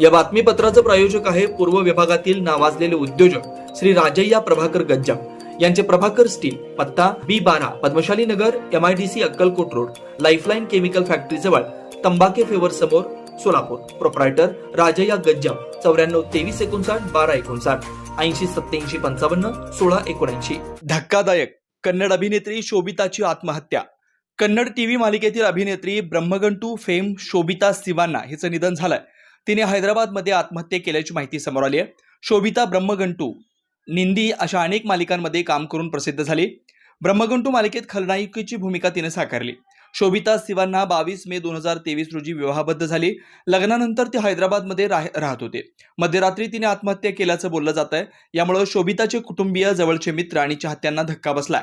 या बातमीपत्राचं प्रायोजक आहे पूर्व विभागातील नावाजलेले उद्योजक श्री राजय्या प्रभाकर गज्जा यांचे प्रभाकर स्टील पत्ता बी बारा Padmashali Nagar M I D C Akkalkot road lifeline chemical factory जवळ तंबाके फेवर समोर सोलापूर. प्रोप्रायटर राजय्या गज्जा चौऱ्याण्णव तेवीस एकोणसाठ बारा एकोणसाठ ऐंशी सत्याऐंशी पंचावन्न सोळा एकोणऐंशी. धक्कादायक. कन्नड अभिनेत्री शोभिताची आत्महत्या. कन्नड टीव्ही मालिकेतील अभिनेत्री ब्रह्मगंटू फेम शोभिता सिवान्ना हिचं निधन झालंय. तिने हैदराबादमध्ये आत्महत्या केल्याची माहिती समोर आली आहे. शोभिता ब्रह्मगंटू निंदी अशा अनेक मालिकांमध्ये काम करून प्रसिद्ध झाली. ब्रह्मगंटू मालिकेत खलनायिकेची भूमिका तिने साकारली. शोभिता सिवांना बावीस मे दोन हजार तेवीस रोजी विवाहबद्ध झाली. लग्नानंतर ती हैदराबादमध्ये राह- राहत होते. मध्यरात्री तिने आत्महत्या केल्याचं बोललं जात आहे. यामुळे शोभिताचे कुटुंबीय जवळचे मित्र आणि चाहत्यांना धक्का बसला